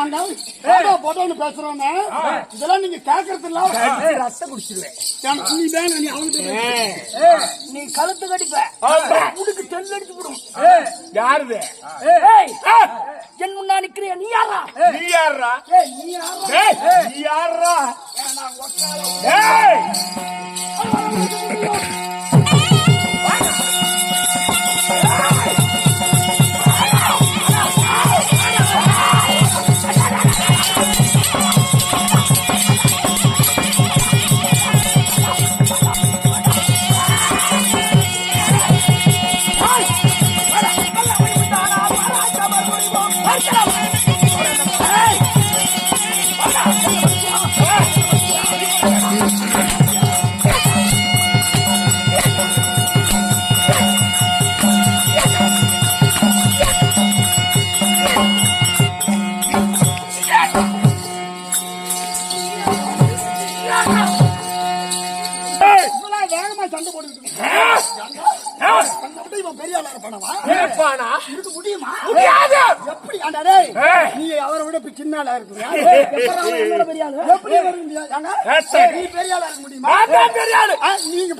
Photo போட்டோன்னு பேசுறோமே இதெல்லாம் நீங்க கேக்குறது இல்ல ரத்தம் குடிச்சிருவேன். நீ வேணும் நீ அவங்க நீ கழுத்து கடிப்ப. உனக்கு தெல் அடிச்சு விடும் யாருது? என் முன்னா நிக்கிறியா? நீ யாரா நீ யாரா நீ யாரா நீ யாரா ஏய்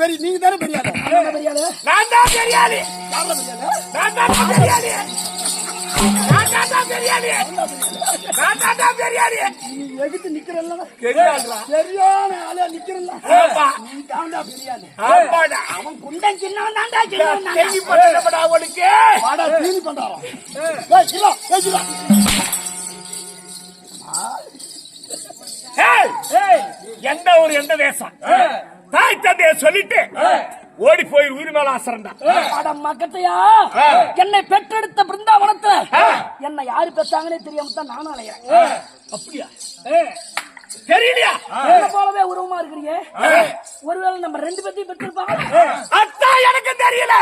பெரிய நீங்க தானே பெரிய ஆளு என்னோட பெரிய ஆளு? நான் தான் பெரிய ஆளு யாரா பெரிய ஆளு நான் தான் பெரிய ஆளு நான் தான் பெரிய ஆளு நான் தான் பெரிய ஆளு நீ எதிர்த்து நிக்கிறல்ல. சரியான ஆளா நிக்கிறல்ல. நீ தாண்டா பெரிய ஆளு ஆமாடா. அவன் குண்டன் சின்னவன் தாண்டா சின்னவன் தாண்டா. கேள்விப்பட்டப்படா அவளுக்கு. வாடா தீனி பண்றாராம் ஏய் கிலோ ஏய் கிலோ ஏய், ஏய், எந்த ஊர் எந்த தேசம்? சொல்லிட்டு ஓடி போய் உயிர் மேல ஆசரண்டா அட மக்கத்தையா என்னை பெற்றெடுத்த பிருந்தாவனத்துல. என்னை யாரு பெற்றாங்கன்னே தெரியாம தான் நானும் அலைகிறேன் அப்படியா? தெரியலையா? என்ன போலவே உருவமா இருக்கிறீங்க ஒருவேளை நம்ம ரெண்டு பேத்தையும் பெற்றிருப்பாங்க அத்தா எனக்கு தெரியல.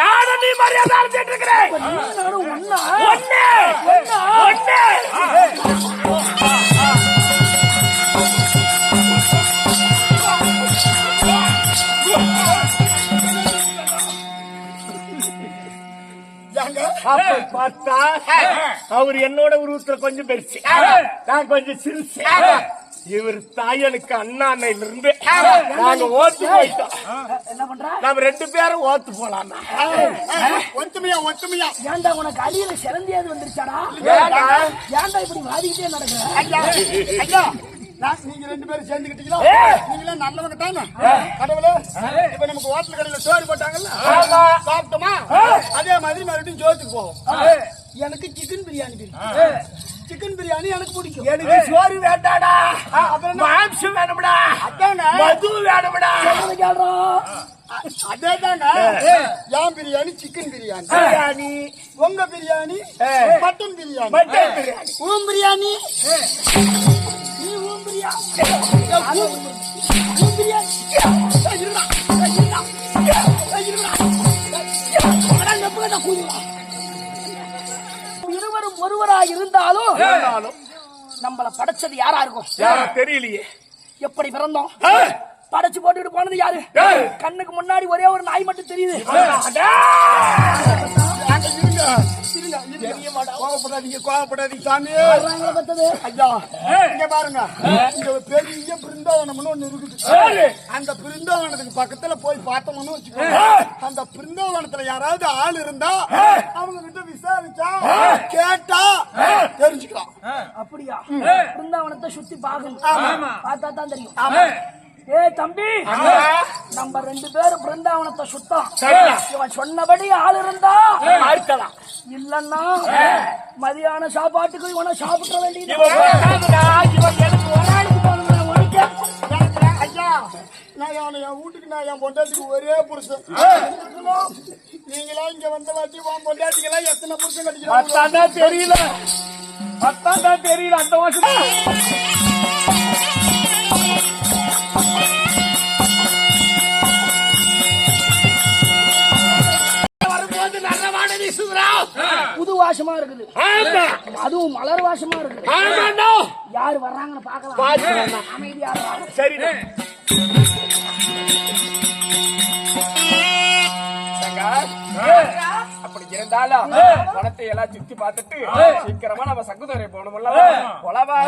நானும் நீ மரியாதை அழைச்சிட்டு இருக்கிறேன். நானும் ஒன்னா அப்ப பார்த்தா அவர் என்னோட உருவத்துல கொஞ்சம் பெருசு. நான் கொஞ்சம் சிறுசு. இவர் தாயனுக்கு அண்ணா அன்னையில இருந்து நாங்க ஓத்து போயிட்டோம். நம்ம ரெண்டு பேரும் ஓத்து போலாம்? ஒத்துமையா ஒத்துமையா? ஏன்டா உனக்கு அடியில சிறந்தியாது வந்துருச்சாடா? ஏன்டா? இப்படி வாதிக்கிட்டே நடக்கிற? நீங்க ரெண்டு பேரும் சேர்ந்துக்கிட்டீங்களா. நீங்களே நல்லவங்க தானே? கடவுளே இப்ப நமக்கு ஹோட்டல் கடையில சோறு போட்டாங்கல்ல. சாப்பிட்டோமா? அதே மாதிரி மறுபடியும் சோத்துக்கு போவோம். எனக்கு சிக்கன் பிரியாணி பிடிக்கும். சிக்கன் பிரியாணி எனக்கு பிடிக்கும். எனக்கு சோறு வேண்டாடா மாம்சம் வேணும்டா. அதாங்க மது வேணும்டா. சொல்றதை கேளுடா. அதே தாங்க என் பிரியாணி சிக்கன் பிரியாணி பிரியாணி. உங்க பிரியாணி மட்டன் பிரியாணி மட்டன் பிரியாணி ஊம் பிரியாணி இருவரும் ஒருவராக இருந்தாலும் நம்மள படைச்சது யாரா இருக்கும் தெரியலையே எப்படி பிறந்தோம் படைச்சு போட்டுட்டு போனது யாரு? கண்ணுக்கு முன்னாடி ஒரே ஒரு நாய் மட்டும் தெரியுது. கோவப்படாதீங்க கோவப்படாதீங்க சாமி. ஐயா இங்க பாருங்க. இங்க பெரிய பிருந்தாவனம்னு ஒண்ணு இருக்குது. அந்த பிருந்தாவனத்துக்கு பக்கத்துல போய் பார்த்தோம்னு வச்சுக்கோங்க. அந்த பிருந்தாவனத்துல யாராவது ஆள் இருந்தா அவங்க கிட்ட விசாரிச்சா கேட்டா தெரிஞ்சுக்கலாம். அப்படியா? பிருந்தாவனத்தை சுத்தி பார்க்கணும். பார்த்தா தான் தெரியும். ஏ தம்பி. நம்ம ரெண்டு பேரும் பிருந்தாவனத்தை சுத்தம். இவன் சொன்னபடி ஆள் இருந்தா பார்க்கலாம் இல்லன்னா மதியான சாப்பாட்டுக்கு இவனை சாப்பிட வேண்டியது வீட்டுக்கு நான் என் பொண்டாட்டிக்கு ஒரே புருஷன். நீங்களா இங்க வந்த வாட்டி உன் பொண்டாட்டிகளா எத்தனை புருஷன் பத்தாண்டா தெரியல. பத்தாண்டா தெரியல. அந்த வருஷம் புது வாசமா இருக்குது. ஆமா. அதுவும் மலர் வாசமா இருக்குது. ஆமாண்டா. யாரு வர்றாங்கன்னு பார்க்கலாம். பார்க்கலாம். அமைதியா. தங்கா, அப்படி இருந்தாலும் பணத்தை எல்லாம் சுத்தி பார்த்துட்டு சீக்கிரமா நம்ம சங்குதுறை போகணும்ல. போலாமா.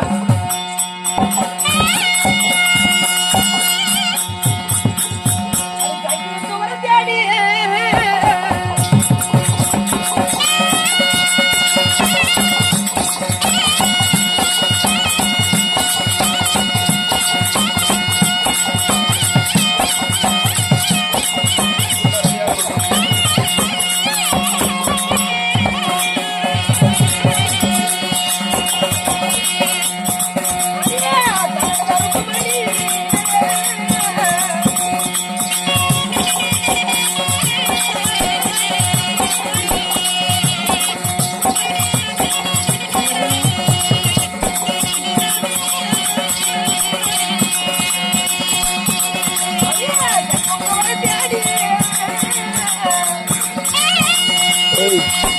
நம்ம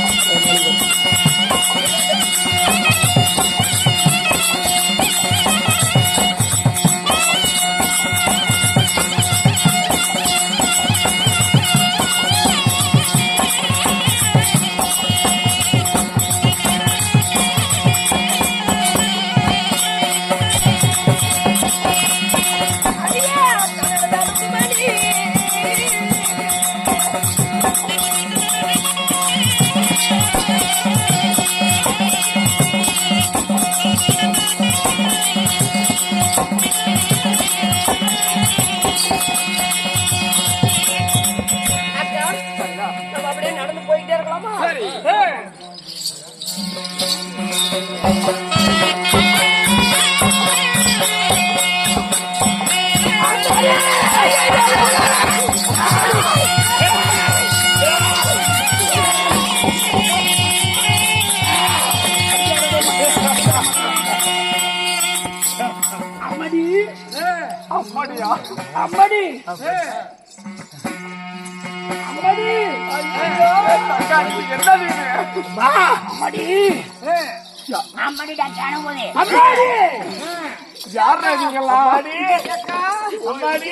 அம்மடி அம்மடி அம்மடி அம்மாடி யார் அம்மாடி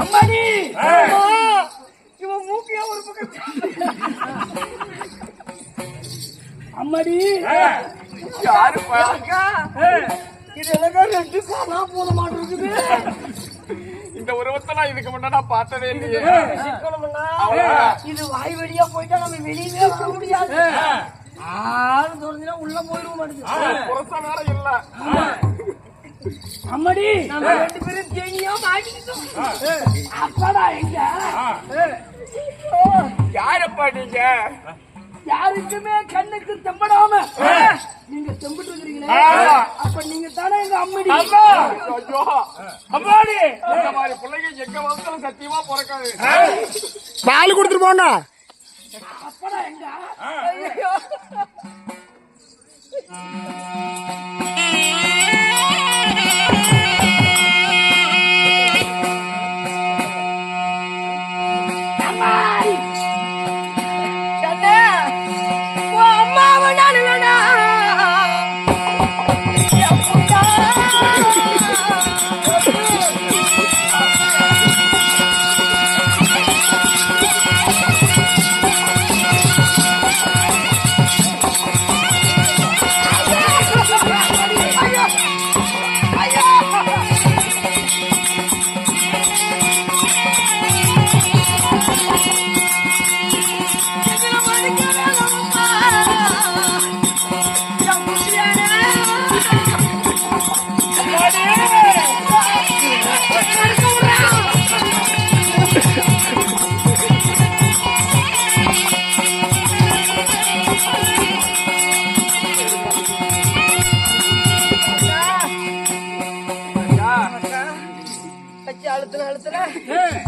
அம்மாடி இவன் மூக்கையா ஒரு பக்கம். அம்மாடி. யாரு இது எனக்கு ரெண்டு காலா போத மாட்டிருக்குது இந்த உருவத்தை நான் இதுக்கு முன்னாடி நான் பார்த்ததே இல்லையே. இது வாய் வழியா போயிட்டா நம்ம வெளியவே வர முடியாது. ஆறு தோணுச்சுன்னா உள்ள போயிடும் மாட்டேங்குது வேற இல்ல. அம்மாடி நம்ம ரெண்டு பேரும் தேனியா மாட்டிக்கிட்டோம். அப்பாடா எங்க? யாரப்பா நீங்க? யாருக்குமே கண்ணுக்கு தெம்படாம. நீங்க தெம்பிட்டு ஆமா. அப்ப நீங்க தானே எங்க அம்மடி? அம்மாடி. இந்த மாதிரி பிள்ளைங்க எங்க வம்சத்துல சத்தியமா பிறக்காது. பால் கொடுத்துட்டு போங்க. அப்படா எங்க?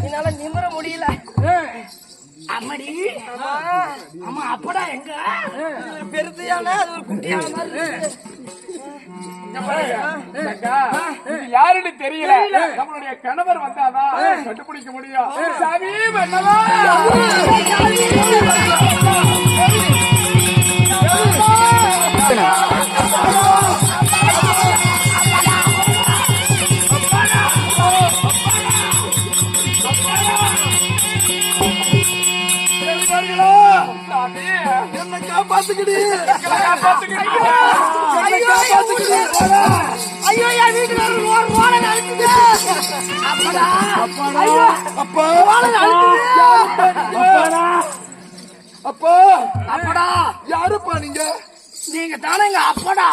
என்னால நிமிர முடியல. அம்மடி. ஆமா அப்படா எங்க? பெருத்தையான அது ஒரு குட்டியான யாருன்னு தெரியல. நம்மளுடைய கணவர் வந்தாதான் கண்டுபிடிக்க முடியும். சாமி மன்னவா காப்பாத்துக்கிடி. ஐயோ என் வீட்டுக்காரர் ஓர் ஓலை அழுத்துது அப்படா. ஐயோ. அப்பா. அப்பா. அப்படா. யாருப்பா நீங்க? நீங்க தானே எங்க அப்படா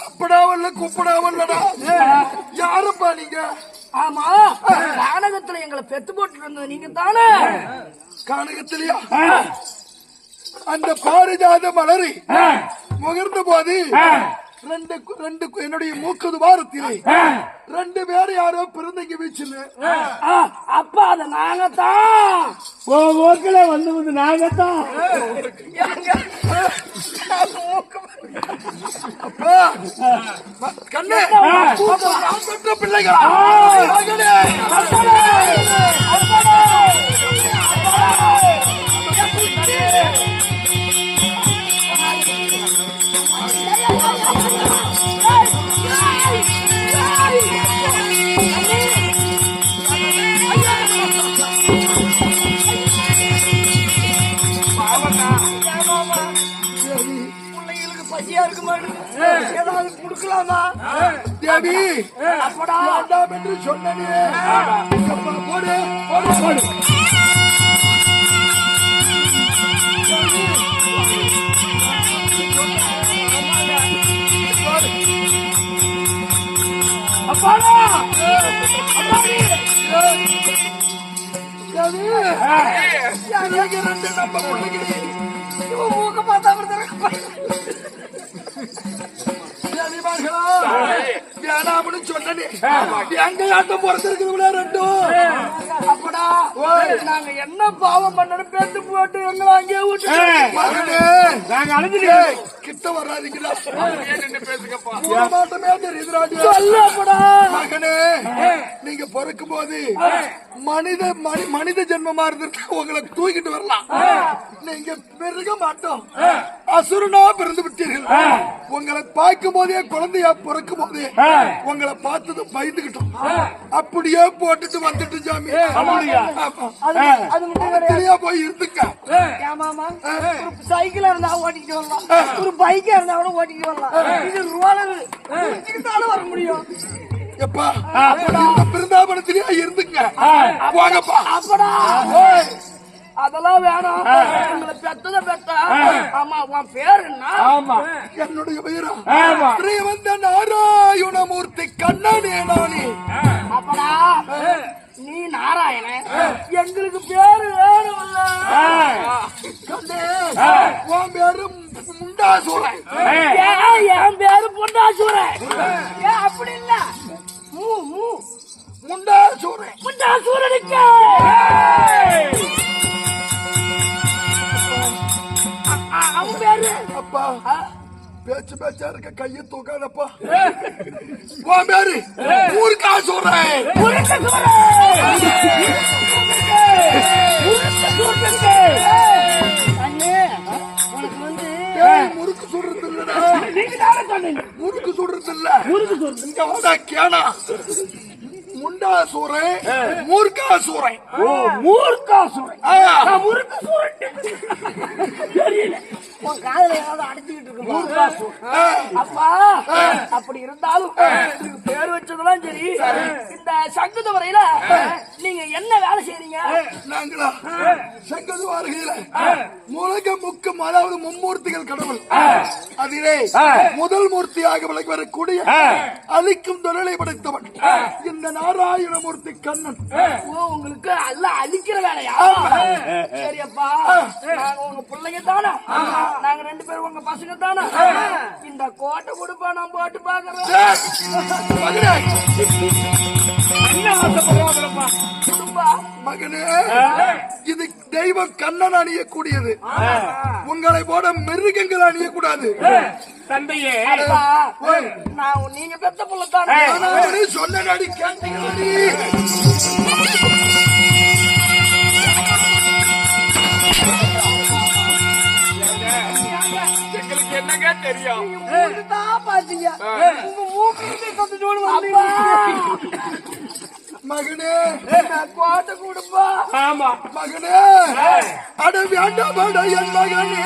அப்படாவல்ல குப்படாவல்லடா. யாருப்பா நீங்க? ஆமா. நாடகத்துல எங்களை பெத்து போட்டு இருந்தது நீங்க தானே கானகத்திலையா? அந்த பாரிஜாத மலரை முகர்ந்த போது ரெண்டு ரெண்டு என்னுடைய மூக்குது வாரத்திலே ரெண்டு பேரும் யாரோ பிறந்தங்க வீச்சுன்னு அப்பா அது நாங்க தான் ஓக்கல வந்து வந்து நாங்க தான் அப்பா ம- கண்ணே பிள்ளைகளா ஏதாவது கொடுக்கலாமா தேவி அப்படா வேண்டாம் என்று சொன்னனே அப்பா, போடு போடு போடு அப்பாடா தேவி நீங்க ரெண்டு நம்ம பிள்ளைகளே இவன் சொன்னனே எங்க பிறந்திருக்குதுல ரெண்டும்? அப்படா நாங்க என்ன பாவம் பண்ணணும் பேத்து போட்டு எங்களை அங்கேயே விட்டு மகனே நாங்க அழைஞ்சிட்டு கிட்ட வராதீங்களா மாட்டமே மகனே நீங்க பிறக்கும் போது மனித மனி மனித ஜென்மமா இருந்திருந்தா உங்களை தூக்கிட்டு வரலாம். நீங்க பெருக மாட்டோம். அசுரனா பிறந்து விட்டீர்கள். உங்களை பார்க்கும் போதே குழந்தையா பிறக்கும் போதே உங்களை பார்த்தது பயந்துகிட்டோம். அப்படியே போட்டுட்டு வந்துட்டு. தெரியா போய் இருந்துக்க. ஏமாமா ஒரு சைக்கிள் இருந்தா ஓட்டிட்டு வரலாம். பைக்கா இருந்தா கூட ஓட்டிட்டு வரலாம். இது ரோலர் இருந்தாலும் வர முடியும். எப்பா இந்த பிருந்தாவனத்திலேயே இருந்துங்க. போங்கப்பா. அப்படா. அதெல்லாம் வேணாம். உங்களை பெத்தத பெத்த. ஆமா உன் பேர் என்ன? ஆமா. என்னுடைய பெயரா ஆமா. ஸ்ரீவந்த நாராயணமூர்த்தி கண்ணனே நானே அப்படா நீ நாராயணன். எங்களுக்கு பேரு வேணும்ல. உன் பேரு முண்டாசூரன். என் பேரு பொண்டாசூரன் அப்படி இல்ல. மூ மூ. முண்டாசூரன். பொண்டாசூரனுக்கு அ- அ- அவன் பேரு? அப்பா. பேச்சு பேச்சா இருக்க கையை தூக்காதப்பா. உன் பேரு வந்து ஏய், முறுக்கு சுடுறது இல்லடா. முறுக்கு சுடுறது இல்ல. இங்க வாடா கேனா. முண்டாசூரன் மூர்க்காசூரன் மூர்க்காசுரன் ஆ, உன் காதுல ஏதாவது அடைச்சுக்கிட்டு அப்பா அப்படி இருந்தாலும் பேர் வச்சதெல்லாம் சரி. இந்த சங்குத வரையில நீங்க என்ன வேலை செய்றீங்க? நாங்களா? சங்கது வாருகையில முலக முக்கம் அதாவது மும்மூர்த்திகள் கடவுள். அதிலே முதல் மூர்த்தியாக விளக்கி வரக்கூடிய அழிக்கும் தொழிலை படைத்தவன். இந்த நாராயணமூர்த்தி கண்ணன். ஓ உங்களுக்கு அல்ல அழிக்கிற வேலையா? சரி அப்பா நாங்க உங்க பிள்ளைங்க தானே நாங்க ரெண்டு பேரும் உங்க பசங்க தானே? இந்த கோட்டை கொடுப்பா நான் போட்டு பாக்குறேன். மகனே, இது தெய்வ கண்ணன் அணியக்கூடியது. உங்களை போட மிருகங்கள் அணியக்கூடாது. தந்தையே. நான் நீங்க பெத்த புள்ள தானே. சொன்ன என்னங்க தெரியும்? பாத்தீங்க. உங்க மூக்கு கொஞ்சம் வந்தீங்க. மகனே நான் கோட்டை கொடுப்பா. ஆமா. மகனே அட வேண்டாம் அட என் மகனே.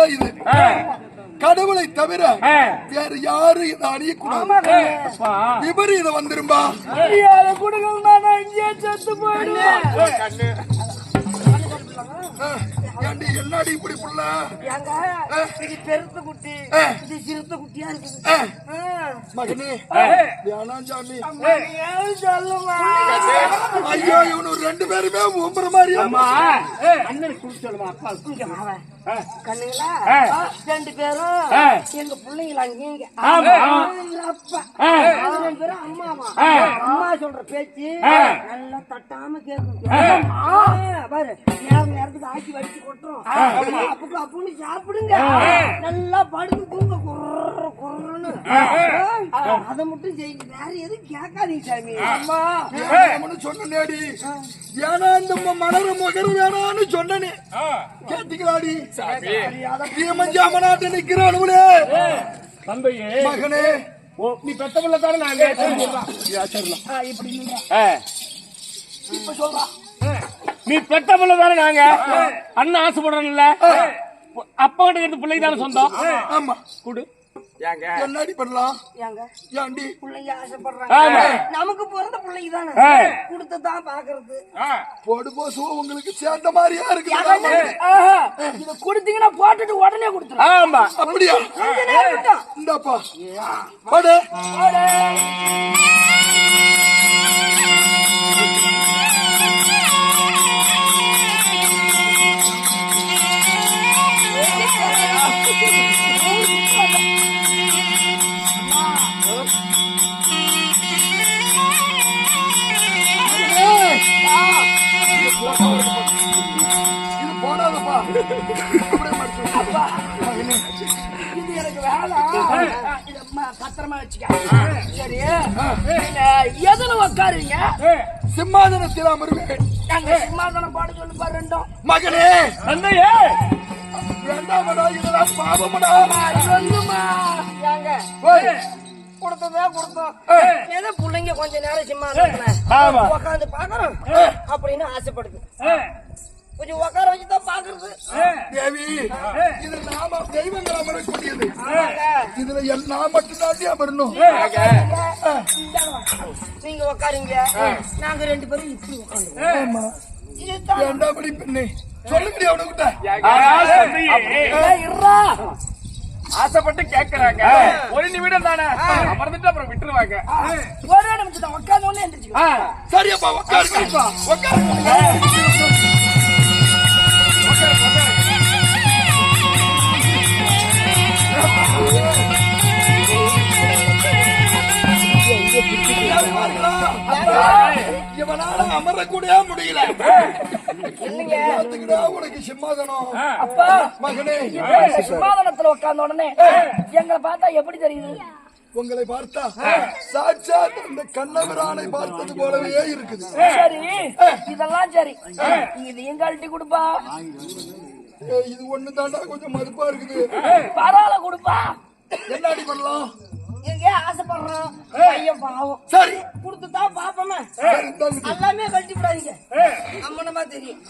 அணியதுதான் இது கடவுளை தவிர வேற யாரும் இதை அணியக்கூடாது. விபரீதம் வந்துரும்பா. கொடுக்கலன்னா நான் இங்கேயே செத்து போயிடுவேன். ஏண்டி என்னடி இப்படி புள்ள? ஏங்க இது பெருத்த குட்டி. இது சிறுத்த குட்டியா இருக்குது. மகனே வேணாம் சாமி. சொல்லுமா? ஐயோ இவனு ரெண்டு பேருமே ஊம்புற மாதிரி அம்மா. அண்ணனுக்கு குடிச்சோமா அப்பா வாவ. கண்ணுங்களா? ரெண்டு பேரும் எங்க பிள்ளைங்களா இங்க ஆமா. அப்பா. ரெண்டு பேரும் அம்மாவா? அம்மா சொல்ற பேச்சு நல்லா தட்டாம கேட்கும் பாரு நேரம் நேரத்துக்கு ஆக்கி வடிச்சு கொட்டுறோம். அப்புக்கு அப்புன்னு சாப்பிடுங்க. நல்லா படுத்து தூங்க குர்ரு குர்ருன்னு. அதை மட்டும் செய்யுங்க. வேற எதுவும் கேட்காதீங்க சாமி. அம்மா. சொன்னேடி ஏன்னா இந்த மலர மகர் வேணான்னு சொன்னனே. கேட்டீங்களாடி தீமஞ்சாம நிக்கிறானுங்களே. தந்தையே மகனே நீ பெத்த பிள்ளை தானே நாங்க இப்ப சொல்றா. நீ பெத்த பிள்ளை தானே நாங்க? அண்ணன் ஆசைப்படுறோம்ல அப்பா கிட்ட பிள்ளைக்கு தானே சொந்தம்? ஆமா. குடு. என்னடி பண்ணலாம்? ஏங்க? ஏண்டி? பிள்ளைங்க. ஆசைப்படுறாங்க. நமக்கு பிறந்த பிள்ளைங்க தானே ஆ. கொடுத்து தான் பாக்குறது போடு போசுவ உங்களுக்கு சேர்ந்த மாதிரியா இருக்குது. இத கொடுத்தீங்கன்னா போட்டுட்டு உடனே கொடுத்துரும் ஆமா. அப்படியா. இந்தாப்பா. படு. இது பத்திரமா வச்சுக்க. சரி. நீங்க எதுல உட்காருங்க சிம்மாதனத்தில் அமர்வேன் அங்க சிம்மாசனம் பாட சொல்லுப்பா ரெண்டும். மகனே! தந்தையே வேண்டாமடா இதெல்லாம் பாவமடா? சொல்லுமா ஏங்க கொடுத்ததா கொடுத்தோம். ஏதோ பிள்ளைங்க கொஞ்ச நேரம் சிம்மாசனத்துல. உட்காந்து பாக்குறோம் அப்படின்னு ஆசைப்படுது. கொஞ்சம் உட்கார வச்சு தான் பாக்குறது. தேவி இது நாம தெய்வங்கள் அமரக்கூடியது இதுல எல் நான் மட்டும்தான் அமரணும் நீங்க உட்காருங்க நாங்க ரெண்டு பேரும் இப்படி உட்காந்து பெண்ணே? சொல்லுங்கடி அவனுக்கிட்ட தந்தையே இருறா ஆசைப்பட்டு கேக்குறாங்க. ஒரு நிமிடம் தானே. அமர்ந்துட்டு அப்புறம் விட்டுருவாங்க. ஒரே நிமிஷம் தான். உட்காந்து ஒண்ணு எந்திரிச்சு சரியப்பா இவனால அமரக்கூட முடியல உனக்கு சிம்மாதனம் அப்பா. மகனே. சிம்மாதனத்துல உட்கார்ந்த உடனே எங்களை பார்த்தா எப்படி தெரியுது? உங்களை பார்த்தா சாட்சாத் அந்த கண்ணவரானை பார்த்தது போலவே இருக்குது. சரி. இதெல்லாம் சரி. நீ இதையும் கழட்டி கொடுப்பா? இது ஒண்ணு தாண்டா கொஞ்சம் மதுப்பா இருக்குது. பரவாயில்ல கொடுப்பா. என்ன பண்ணலாம்? எங்கேயோ ஆசைப்படுறோம். பையன் பாவம். சரி. கொடுத்துதான் பாப்போமே. எல்லாமே கழட்டி விடாதீங்க அம்மனமா தெரியும்.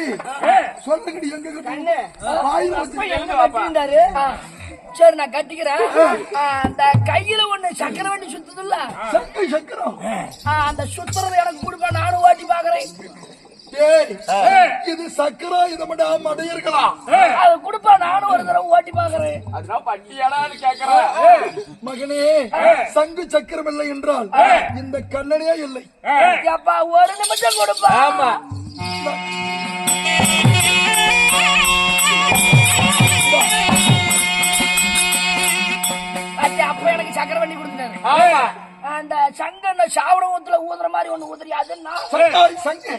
தேவி சொல்லுங்கடி எங்க கட்டிண்டாரு சரி நான் கட்டிக்கிறேன். அந்த கையில ஒண்ணு சக்கரை வண்டி சுத்துதுல்ல? சக்கை சக்கரம் அந்த சுத்துறதை எனக்கு கொடுப்பா நானும் ஓட்டி பாக்குறேன் இது சக்கரா இதை மட்டும் மடையர்களாம் அது கொடுப்பா நானும் ஒரு தடவை ஓட்டி பாக்குறேன் அதுதான் பட்டியாடான்னு கேக்குறேன் மகனே சங்கு சக்கரம் இல்லை என்றால் இந்த கண்ணனே இல்லை. அப்பா ஒரு நிமிஷம் கொடுப்பா. ஆமா. அப்ப எனக்கு சக்கரை வண்டி கொடுத்துட்டாரு. அந்த சங்கன சாவட ஊத்துல ஊதுற மாதிரி ஒண்ணு ஊதுறி அதுன்னா சங்கு.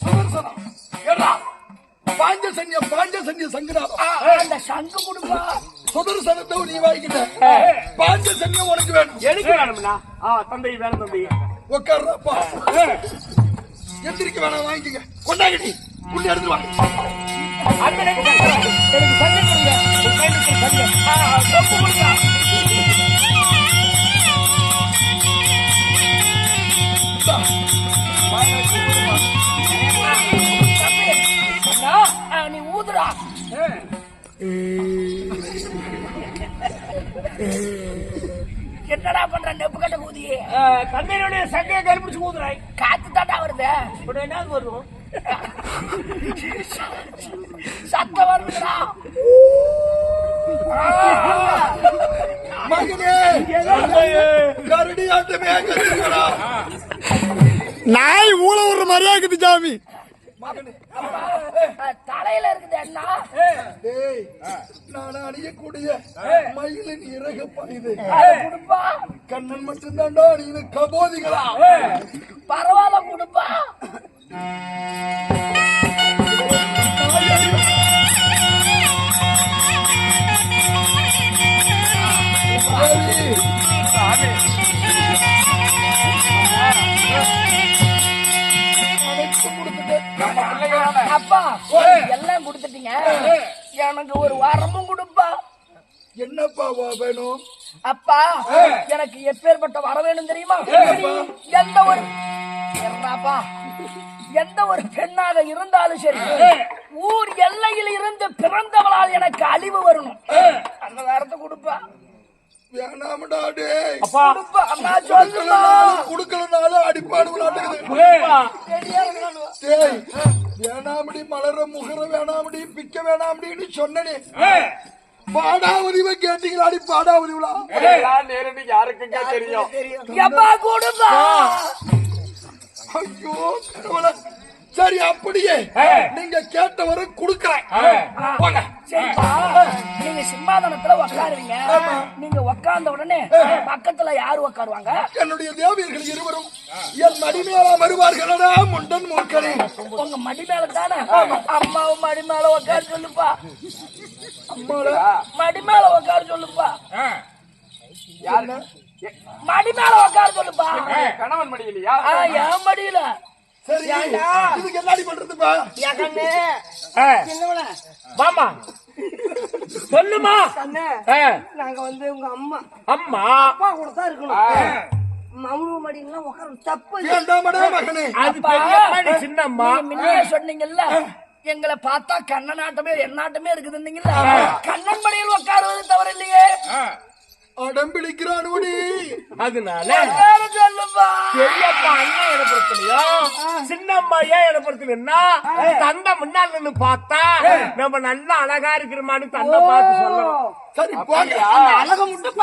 சுதர்சனம் ஏடா பாஞ்சசன்ய பாஞ்சசன்ய சங்கராதம் ஆ, அந்த சங்கு கொடுப்பா. சுதர்சனத்தை நீ வாங்கிட்ட பாஞ்சசன்யம் உனக்கு வேணும். எனக்கு வேணும்னா? ஆ தந்தை வேணும் தந்தை. உட்கார்றப்பா எந்திரிக்க வேணாம் வாங்கிக்கங்க. கொண்டாங்கடி குண்டி எடுத்து வாங்க. அந்த எனக்கு சண்டை கொடுங்க சண்டை கொடுங்க என்னடா பண்ற நெப்பு கட்ட ஊதியே தந்தையினுடைய சண்டையை கருப்பிடிச்சு ஊதுறாய் காத்து தாண்டா வருது. என்ன வரும் சத்தம் வருதுடா. மகனே கரடி ஆட்டமே நாய் ஊழ ஒரு மரியாதை ஜாமி மகனே தலையில இருக்குது அண்ணா. டேய் நான் அணியக்கூடிய மயிலின் இறகப்பா இது கொடுப்பா. கண்ணன் மட்டும்தான்டா நீ கபோதிகளா? பரவாயில்ல கொடுப்பா. அப்பா எல்லாம் கொடுத்துட்டீங்க. எனக்கு ஒரு வரமும் கொடுப்பா. என்னப்பா வேணும்? அப்பா எனக்கு எப்பேற்பட்ட வர வேணும் தெரியுமா? எந்த ஒரு என்னப்பா? எந்த ஒரு பெண்ணாக இருந்தாலும் சரி ஊர் எல்லையில் இருந்து பிறந்தவளால் எனக்கு அழிவு வரணும். அந்த வாரத்தை கொடுப்பா. வேணாமடா மலர முகர வேணாமடி பிக்க வேணாமடின்னு சொன்னனே. பாடாவதிவ கேட்டீங்களாடி பாடாவதிவளா எல்லாம் நேரடி யாருக்குங்க தெரியும்? எப்பா கொடுப்பா. ஐயோ கடவுளே. சரி அப்படியே. நீங்க கேட்டவரை கொடுக்கறேன். போங்க. நீங்க சிம்மாதனத்துல உட்காருவீங்க நீங்க உட்கார்ந்த உடனே பக்கத்துல யாரு உட்காருவாங்க என்னுடைய தேவியர்கள் இருவரும் என் மடிமேலா வருவார்களடா முண்டன் மூர்க்கனே. உங்க மடி மேல தானே அம்மாவும் மடி மேல உட்கார சொல்லுப்பா. மடி மேல உட்கார சொல்லுப்பா. யாரு? மடி மேல உட்கார சொல்லுப்பா கணவன் மடியிலையா? ஆ, என் மடியில. சரி இதுக்கு என்னடி பண்றதுப்பா? என் கண்ணு. ஆ, சின்னவள. மாமா சொல்லுமா. கண்ணு ஆ, நாங்க வந்து உங்க அம்மா. அம்மா. அப்பா கூட தான் இருக்கணும். மவுன மடியெல்லாம் உட்கார தப்பு அது பெரியம்மா நீ சின்னம்மா. நீங்க முன்னே சொன்னீங்கல்ல எங்களை பார்த்தா கண்ணனாட்டமே எண்ணாட்டமே இருக்குதுன்னீங்கல்ல. கண்ணன் மடியில் உட்காருவது தவறு இல்லையே அடம்பிடிக்கிறானுடி. அதனால உட்கார சொல்லுப்பா. பெரியப்பா அண்ணன் என்ன பிரச்சனையோ சின்னம்மா ஏன் என்ன பிரச்சனைன்னா தந்தை நின்னு பார்த்தா நம்ம நல்லா அழகா இருக்கிறோமான்னு தந்தை பார்த்து சொல்லணும். சரி போங்க. அழக மட்டும்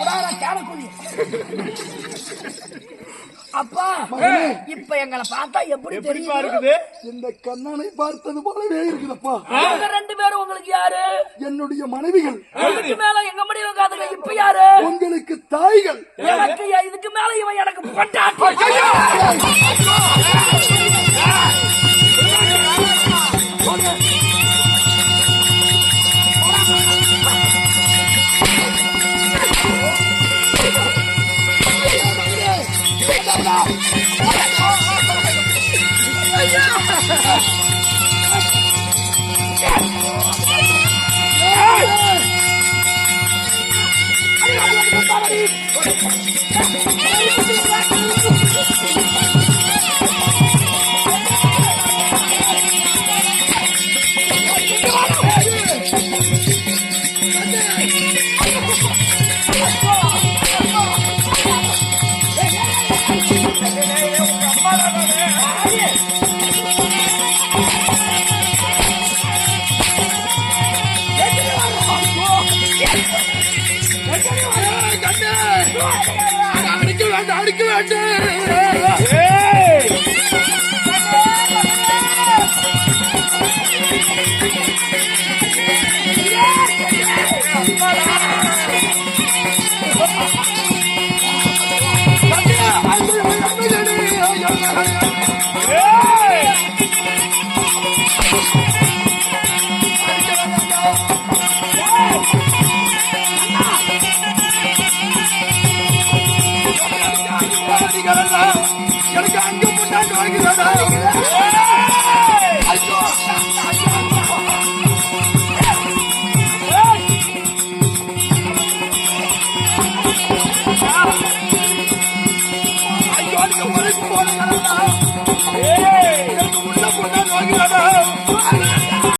உடாரா அப்பா. இப்ப எங்களை பார்த்தா எப்படி தெரியும் இருக்குது இந்த கண்ணனை பார்த்தது போலவே இருக்குதப்பா. ரெண்டு பேரும் உங்களுக்கு யாரு? என்னுடைய மனைவிகள். இதுக்கு மேல எங்க முடிவு காதுங்க இப்ப யாரு? உங்களுக்கு தாய்கள். எனக்கு இதுக்கு மேல இவன் எனக்கு பொட்டாட்டி அடிக்க